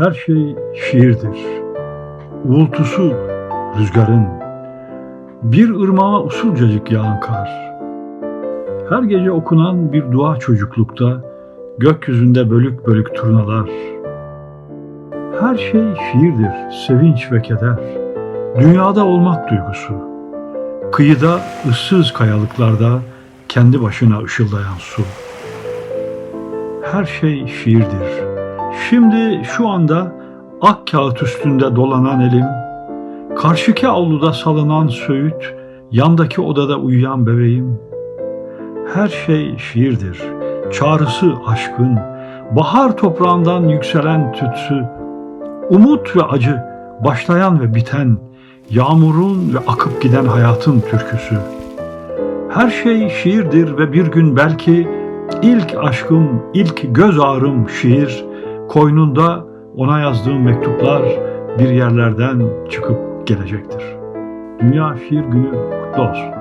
Her şey şiirdir. Uğultusu rüzgarın. Bir ırmağa usulcacık yağan kar. Her gece okunan bir dua çocuklukta, gökyüzünde bölük bölük turnalar. Her şey şiirdir, sevinç ve keder. Dünyada olmak duygusu. Kıyıda, ıssız kayalıklarda kendi başına ışıldayan su. Her şey şiirdir. Şimdi şu anda ak kağıt üstünde dolanan elim, karşıki avluda salınan söğüt, yandaki odada uyuyan bebeğim. Her şey şiirdir. Çağrısı aşkın, bahar toprağından yükselen tütsü, umut ve acı, başlayan ve biten, yağmurun ve akıp giden hayatın türküsü. Her şey şiirdir ve bir gün belki ilk aşkım, ilk göz ağrım şiir, koynunda ona yazdığım mektuplar bir yerlerden çıkıp gelecektir. Dünya Şiir Günü kutlu olsun.